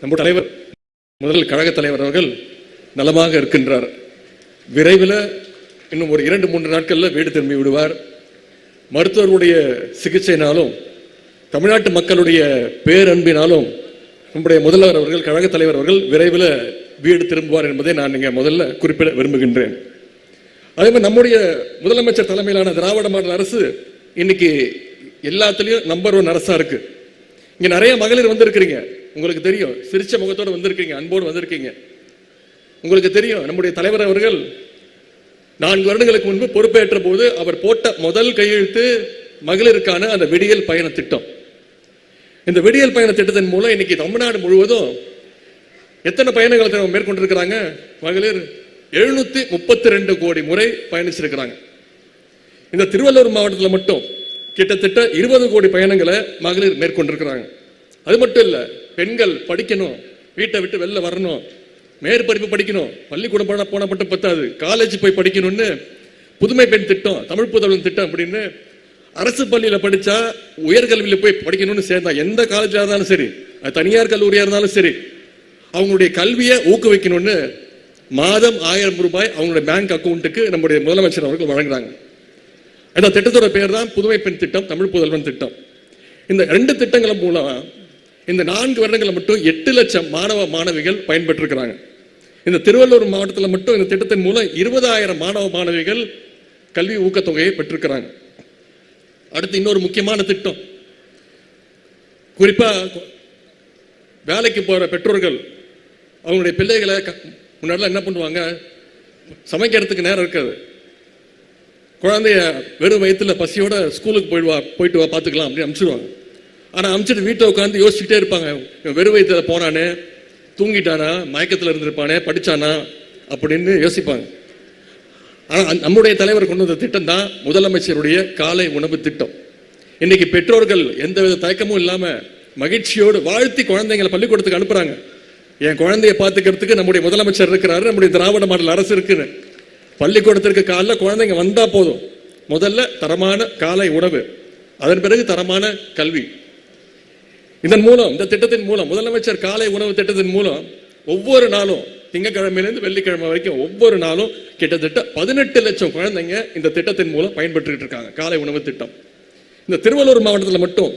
நம்ம தலைவர் முதல் கழக தலைவர் அவர்கள் நலமாக இருக்கின்றார். விரைவில் இன்னும் ஒரு இரண்டு மூன்று நாட்களில் வீடு திரும்பி விடுவார். மருத்துவர்களுடைய சிகிச்சையினாலும் தமிழ்நாட்டு மக்களுடைய பேரன்பினாலும் நம்முடைய முதல்வர் அவர்கள் கழக தலைவர் அவர்கள் விரைவில் வீடு திரும்புவார் என்பதை நான் இங்கே முதல்ல குறிப்பிட விரும்புகின்றேன். அதே மாதிரி நம்முடைய முதலமைச்சர் தலைமையிலான திராவிட மாடல் அரசு இன்னைக்கு எல்லாத்துலேயும் நம்பர் ஒன் அரசாக இருக்குது இங்கே நிறைய மகளிர் வந்திருக்கிறீங்க. உங்களுக்கு தெரியும். சிரிச்ச முகத்தோடு வந்திருக்கீங்க அன்போடு வந்திருக்கீங்க. உங்களுக்கு தெரியும் நம்முடைய தலைவர் அவர்கள் நான்கு வருடங்களுக்கு முன்பு பொறுப்பேற்ற போது அவர் போட்ட முதல் கையெழுத்து மகளிருக்கான அந்த விடியல் பயண திட்டம். இந்த விடியல் பயண திட்டத்தின் மூலம் இன்னைக்கு தமிழ்நாடு முழுவதும் எத்தனை பயணங்களை மேற்கொண்டிருக்கிறாங்க? மகளிர் எழுநூத்தி முப்பத்தி ரெண்டு கோடி முறை பயணிச்சிருக்கிறாங்க. இந்த திருவள்ளூர் மாவட்டத்தில் மட்டும் கிட்டத்தட்ட இருபது கோடி பயணங்களை மகளிர் மேற்கொண்டிருக்கிறாங்க. அது மட்டும் இல்லை பெண்கள் படிக்கணும் வீட்டை விட்டு வெளில வரணும் மேற்படிப்பு படிக்கணும் பள்ளிக்கூடம் போன போன மட்டும் பத்தாது காலேஜ் போய் படிக்கணும்னு புதுமை பெண் திட்டம் தமிழ் புதல்வன் திட்டம் அப்படின்னு அரசு பள்ளியில படிச்சா உயர்கல்வியில போய் படிக்கணும்னு சேர்ந்தா எந்த காலேஜா இருந்தாலும் சரி அது தனியார் கல்லூரியா இருந்தாலும் சரி அவங்களுடைய கல்வியை ஊக்குவிக்கணும்னு மாதம் ஆயிரம் ரூபாய் அவங்களுடைய பேங்க் அக்கௌண்ட்டுக்கு நம்முடைய முதலமைச்சர் அவர்கள் வழங்குறாங்க. அந்த திட்டத்தோட பேர் தான் புதுமை பெண் திட்டம் தமிழ் புதல்வன் திட்டம். இந்த ரெண்டு திட்டங்கள் மூலம் இந்த நான்கு வருடங்களில் மட்டும் எட்டு லட்சம் மாணவ மாணவிகள் பயன்பெற்றிருக்கிறாங்க. இந்த திருவள்ளூர் மாவட்டத்தில் மட்டும் இந்த திட்டத்தின் மூலம் இருபதாயிரம் மாணவ மாணவிகள் கல்வி ஊக்கத்தொகையை பெற்றிருக்கிறாங்க. அடுத்து இன்னொரு முக்கியமான திட்டம். குறிப்பா வேலைக்கு போற பெற்றோர்கள் அவங்களுடைய பிள்ளைகளை க- முன்னாடிலாம் என்ன பண்ணுவாங்க? சமைக்கிறதுக்கு நேரம் இருக்காது. குழந்தைய வெறும் வயிற்றுல பசியோட ஸ்கூலுக்கு போயிடுவா போயிட்டு வா பார்த்துக்கலாம் அப்படின்னு அனுப்பிச்சிடுவாங்க. ஆனால் அமிச்சிட்டு வீட்டை உட்காந்து யோசிச்சுட்டே இருப்பாங்க. இவன் வெறும் போனானே தூங்கிட்டானா மயக்கத்தில் இருந்திருப்பானே படிச்சானா அப்படின்னு யோசிப்பாங்க. ஆனால் நம்முடைய தலைவர் கொண்டு வந்த திட்டம் தான் முதலமைச்சருடைய காலை உணவு திட்டம். இன்னைக்கு பெற்றோர்கள் எந்தவித தயக்கமும் இல்லாமல் மகிழ்ச்சியோடு வாழ்த்தி குழந்தைங்களை பள்ளிக்கூடத்துக்கு அனுப்புறாங்க. என் குழந்தைய பார்த்துக்கிறதுக்கு நம்முடைய முதலமைச்சர் இருக்கிறாரு நம்முடைய திராவிட மாடல் அரசு இருக்குன்னு. பள்ளிக்கூடத்திற்கு காலைல குழந்தைங்க வந்தா போதும். முதல்ல தரமான காலை உணவு அதன் பிறகு தரமான கல்வி. இதன் மூலம் இந்த திட்டத்தின் மூலம் முதலமைச்சர் காலை உணவு திட்டத்தின் மூலம் ஒவ்வொரு நாளும் திங்கக்கிழமையிலிருந்து வெள்ளிக்கிழமை வரைக்கும் ஒவ்வொரு நாளும் கிட்டத்தட்ட பதினெட்டு லட்சம் குழந்தைங்க இந்த திட்டத்தின் மூலம் பயன்பெற்றுக்கிட்டு இருக்காங்க. காலை உணவு திட்டம். இந்த திருவள்ளூர் மாவட்டத்தில் மட்டும்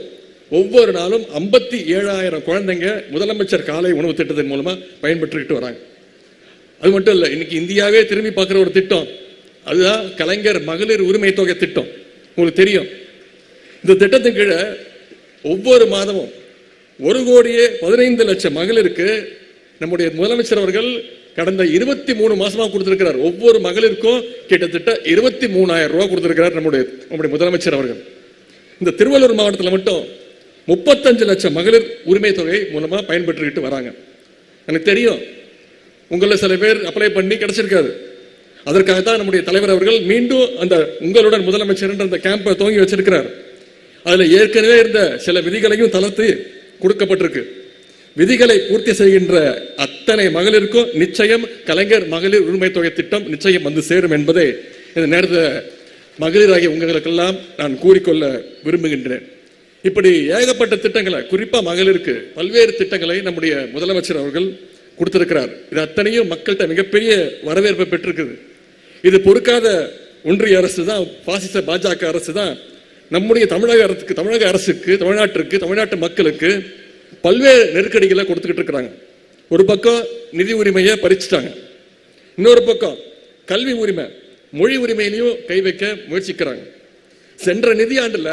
ஒவ்வொரு நாளும் ஐம்பத்தி ஏழாயிரம் குழந்தைங்க முதலமைச்சர் காலை உணவு திட்டத்தின் மூலமா பயன்பெற்றுக்கிட்டு வராங்க. அது மட்டும் இல்லை இன்னைக்கு இந்தியாவே திரும்பி பார்க்குற ஒரு திட்டம். அதுதான் கலைஞர் மகளிர் உரிமை தொகை திட்டம். உங்களுக்கு தெரியும். இந்த திட்டத்தின் கீழே ஒவ்வொரு மாதமும் ஒரு கோடியே பதினைந்து லட்சம் மகளிருக்கு நம்முடைய முதலமைச்சர் அவர்கள் கடந்த இருபத்தி மூணு மாசமா கொடுத்திருக்கிறார். ஒவ்வொரு மகளிருக்கும் கிட்டத்தட்ட இருபத்தி மூணாயிரம் ரூபாய் கொடுத்திருக்கிறார் நம்முடைய நம்முடைய முதலமைச்சர் அவர்கள். இந்த திருவள்ளூர் மாவட்டத்தில் மட்டும் முப்பத்தஞ்சு லட்சம் மகளிர் உரிமை தொகை மூலமா பயன்பெற்றுக்கிட்டு வராங்க. எனக்கு தெரியும். உங்களில் சில பேர் அப்ளை பண்ணி கிடைச்சிருக்காது அதற்காக தான் நம்முடைய தலைவர் அவர்கள் மீண்டும் அந்த உங்களுடன் முதலமைச்சர் என்ற அந்த கேம்பை துவங்கி வச்சிருக்கிறார். அதுல ஏற்கனவே இருந்த சில விதிகளையும் தளர்த்து கொடுக்கப்பட்டிருக்கு. விதிகளை பூர்த்தி செய்கின்ற அத்தனை மகளிருக்கும் நிச்சயம் கலைஞர் மகளிர் உரிமை தொகை திட்டம் நிச்சயம் வந்து சேரும் என்பதை இந்த நேரத்தில் மகளிராகிய உங்களுக்கெல்லாம் நான் கூறிக்கொள்ள விரும்புகின்றேன். இப்படி ஏகப்பட்ட திட்டங்களை குறிப்பாக மகளிருக்கு பல்வேறு திட்டங்களை நம்முடைய முதலமைச்சர் அவர்கள் கொடுத்திருக்கிறார். இது அத்தனையும் மக்கள்கிட்ட மிகப்பெரிய வரவேற்பை பெற்றிருக்குது. இது பொறுக்காத ஒன்றிய அரசு தான் பாசிச பாஜக அரசு தான் நம்முடைய தமிழக அரசுக்கு தமிழக அரசுக்கு தமிழ்நாட்டிற்கு தமிழ்நாட்டு மக்களுக்கு பல்வேறு நெருக்கடிகளை கொடுத்துக்கிட்டு இருக்கிறாங்க. ஒரு பக்கம் நிதி உரிமையை பறிச்சுட்டாங்க. இன்னொரு பக்கம் கல்வி உரிமை மொழி உரிமையிலையும் கை வைக்க முயற்சிக்கிறாங்க. சென்ற நிதியாண்டில்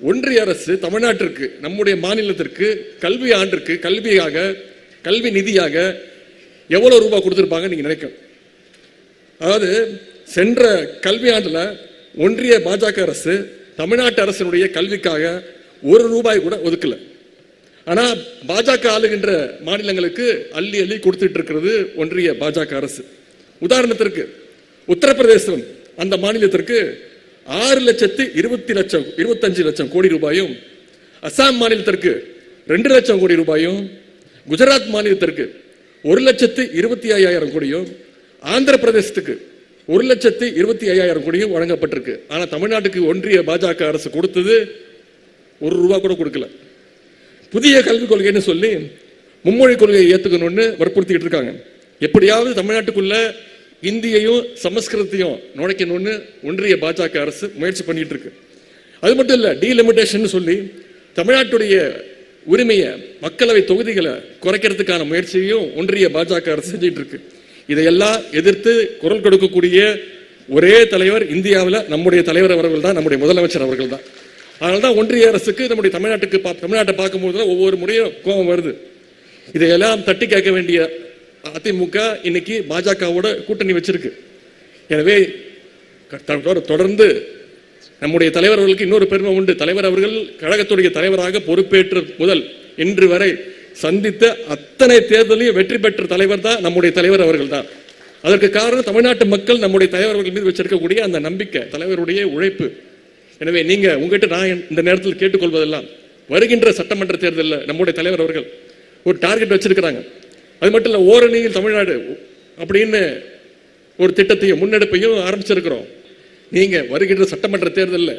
ஒன்றிய அரசு தமிழ்நாட்டிற்கு நம்முடைய மாநிலத்திற்கு கல்வி ஆண்டிற்கு கல்வியாக கல்வி நிதியாக எவ்வளோ ரூபாய் கொடுத்துருப்பாங்க நீங்கள் நினைக்கும் அதாவது சென்ற கல்வி ஆண்டில் ஒன்றிய பாஜக அரசு தமிழ்நாட்டு அரசினுடைய கல்விக்காக ஒரு ரூபாய் கூட ஒதுக்கல. ஆனா பாஜக ஆளுகின்ற மாநிலங்களுக்கு அள்ளி அள்ளி கொடுத்துட்டு இருக்கிறது ஒன்றிய பாஜக அரசு. உதாரணத்திற்கு உத்தரப்பிரதேசம் அந்த மாநிலத்திற்கு ஆறு லட்சத்து இருபத்தி லட்சம் இருபத்தஞ்சு லட்சம் கோடி ரூபாயும் அசாம் மாநிலத்திற்கு ரெண்டு லட்சம் கோடி ரூபாயும் குஜராத் மாநிலத்திற்கு ஒரு லட்சத்து இருபத்தி ஐயாயிரம் கோடியும் ஆந்திர பிரதேசத்துக்கு ஒரு லட்சத்தி இருபத்தி ஐயாயிரம் கோடியும் வழங்கப்பட்டிருக்கு. ஆனால் தமிழ்நாட்டுக்கு ஒன்றிய பாஜக அரசு கொடுத்தது ஒரு ரூபா கூட கொடுக்கல. புதிய கல்விக் கொள்கைன்னு சொல்லி மும்மொழி கொள்கையை ஏற்றுக்கணும்னு வற்புறுத்திட்டு இருக்காங்க. எப்படியாவது தமிழ்நாட்டுக்குள்ள இந்தியையும் சமஸ்கிருதத்தையும் நுழைக்கணும்னு ஒன்றிய பாஜக அரசு முயற்சி பண்ணிட்டு இருக்கு. அது மட்டும் இல்லை டீலிமிட்டேஷன் சொல்லி தமிழ்நாட்டுடைய உரிமையை மக்களவை தொகுதிகளை குறைக்கிறதுக்கான முயற்சியையும் ஒன்றிய பாஜக அரசு செஞ்சிட்டு இருக்கு. இதையெல்லாம் எதிர்த்து குரல் கொடுக்கக்கூடிய ஒரே தலைவர் இந்தியாவில் நம்முடைய தலைவர் அவர்கள் தான் நம்முடைய முதலமைச்சர் அவர்கள் தான். அதனால தான் ஒன்றிய அரசுக்கு நம்முடைய தமிழ்நாட்டுக்கு பா- தமிழ்நாட்டை பார்க்கும்போது ஒவ்வொரு முறையும் கோபம் வருது. இதையெல்லாம் தட்டி கேட்க வேண்டிய அதிமுக இன்னைக்கு பாஜகவோட கூட்டணி வச்சிருக்கு. எனவே தொடர்ந்து நம்முடைய தலைவர் அவர்களுக்கு இன்னொரு பெருமை உண்டு. தலைவர் அவர்கள் கழகத்துடைய தலைவராக பொறுப்பேற்ற முதல் இன்று வரை சந்தித்த அத்தனை தேர்தலையும் வெற்றி பெற்ற தலைவர் தான் நம்முடைய தலைவர் அவர்கள் தான் அதற்கு காரணம் தமிழ்நாட்டு மக்கள் நம்முடைய தலைவர் அவர்கள் மீது வச்சிருக்கக்கூடிய அந்த நம்பிக்கை தலைவருடைய உழைப்பு. எனவே நீங்க உங்ககிட்ட நான் இந்த நேரத்தில் கேட்டுக்கொள்வதெல்லாம் வருகின்ற சட்டமன்ற தேர்தலில் நம்முடைய தலைவர் அவர்கள் ஒரு டார்கெட் வச்சிருக்கிறாங்க. அது மட்டும் இல்ல ஓரணியில் தமிழ்நாடு அப்படின்னு ஒரு திட்டத்தையும் முன்னெடுப்பையும் ஆரம்பிச்சிருக்கிறோம். நீங்க வருகின்ற சட்டமன்ற தேர்தலில்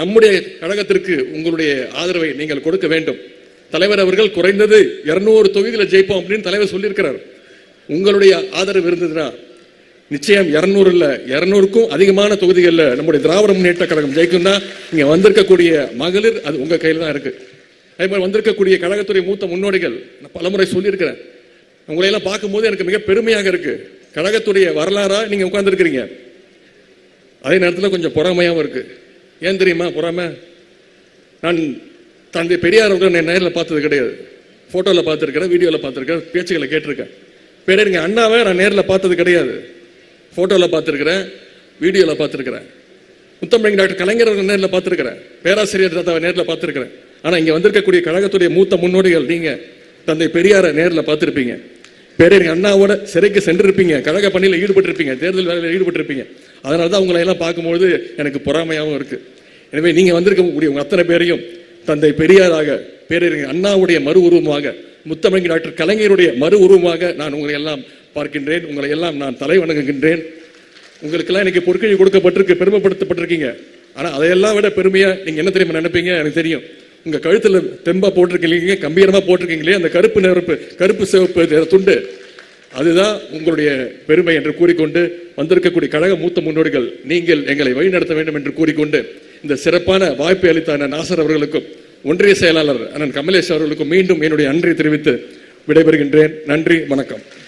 நம்முடைய கழகத்திற்கு உங்களுடைய ஆதரவை நீங்கள் கொடுக்க வேண்டும். தலைவர் அவர்கள் குறைந்தது இருநூறு தொகுதியில் ஜெயிப்போம் அப்படின்னு தலைவர் சொல்லியிருக்கிறார். உங்களுடைய ஆதரவு இருந்ததுன்னா நிச்சயம் இருநூறு இல்லை இருநூறுக்கும் அதிகமான தொகுதிகளில் நம்முடைய திராவிட முன்னேற்ற கழகம் ஜெயிக்கும்னா இங்கே வந்திருக்கக்கூடிய மகளிர் அது உங்கள் கையில் தான் இருக்கு. அதே மாதிரி வந்திருக்கக்கூடிய கழகத்துறை மூத்த முன்னோடிகள் நான் பலமுறை சொல்லியிருக்கிறேன். உங்களையெல்லாம் பார்க்கும்போது எனக்கு மிக பெருமையாக இருக்கு. கழகத்துடைய வரலாறா நீங்கள் உட்கார்ந்துருக்கிறீங்க. அதே நேரத்தில் கொஞ்சம் பொறாமையாகவும் இருக்கு. ஏன் தெரியுமா பொறாமை? நான் தந்தை பெரியார் அவர்கள் நான் நேரில் பார்த்தது கிடையாது. ஃபோட்டோவில் பார்த்துருக்கேன் வீடியோவில் பார்த்துருக்கேன் பேச்சுகளை கேட்டிருக்கேன். பேரறிஞர் அண்ணாவை நான் நேரில் பார்த்தது கிடையாது. ஃபோட்டோவில் பார்த்துருக்கிறேன் வீடியோவில் பார்த்துருக்கிறேன். முத்தமிழ் டாக்டர் கலைஞர் அவர்கள் நேரில் பார்த்துருக்கிறேன். பேராசிரியர் தாத்தாவை நேரில் பார்த்துருக்கிறேன். ஆனால் இங்கே வந்திருக்கக்கூடிய கழகத்துடைய மூத்த முன்னோடிகள் நீங்கள் தந்தை பெரியாரை நேரில் பார்த்துருப்பீங்க. பேரறிஞர் அண்ணாவோட சிறைக்கு சென்றிருப்பீங்க. கழக பணியில் ஈடுபட்டிருப்பீங்க. தேர்தல் வேலையில் ஈடுபட்டிருப்பீங்க. அதனால தான் உங்களை எல்லாம் பார்க்கும்போது எனக்கு பொறாமையாகவும் இருக்குது எனவே நீங்கள் வந்திருக்கக்கூடிய உங்கள் அத்தனை பேரையும் தந்தை பெரியாராக பேரறிஞர் அண்ணாவுடைய மறு உருவமாக முத்தமிழ் டாக்டர் கலைஞருடைய மறு உருவமாக நான் உங்களை எல்லாம் பார்க்கின்றேன். உங்களை எல்லாம் நான் தலை வணங்குகின்றேன். உங்களுக்கெல்லாம் இன்னைக்கு பொற்கழி கொடுக்கப்பட்டிருக்கு பெருமைப்படுத்தப்பட்டிருக்கீங்க. ஆனால் அதையெல்லாம் விட பெருமையாக நீங்கள் என்ன தெரியுமா நினைப்பீங்க? எனக்கு தெரியும். உங்கள் கழுத்தில் தெம்பாக போட்டிருக்கீங்க கம்பீரமாக போட்டிருக்கீங்களே அந்த கருப்பு நெருப்பு கருப்பு சிவப்பு துண்டு. அதுதான் உங்களுடைய பெருமை என்று கூறிக்கொண்டு வந்திருக்கக்கூடிய கழக மூத்த முன்னோடிகள் நீங்கள் எங்களை வழிநடத்த வேண்டும் என்று கூறிக்கொண்டு இந்த சிறப்பான வாய்ப்பை அளித்த நாசர் அவர்களுக்கும் ஒன்றிய செயலாளர் அண்ணன் கமலேஷ் அவர்களுக்கும் மீண்டும் என்னுடைய நன்றி தெரிவித்து விடைபெறுகின்றேன். நன்றி வணக்கம்.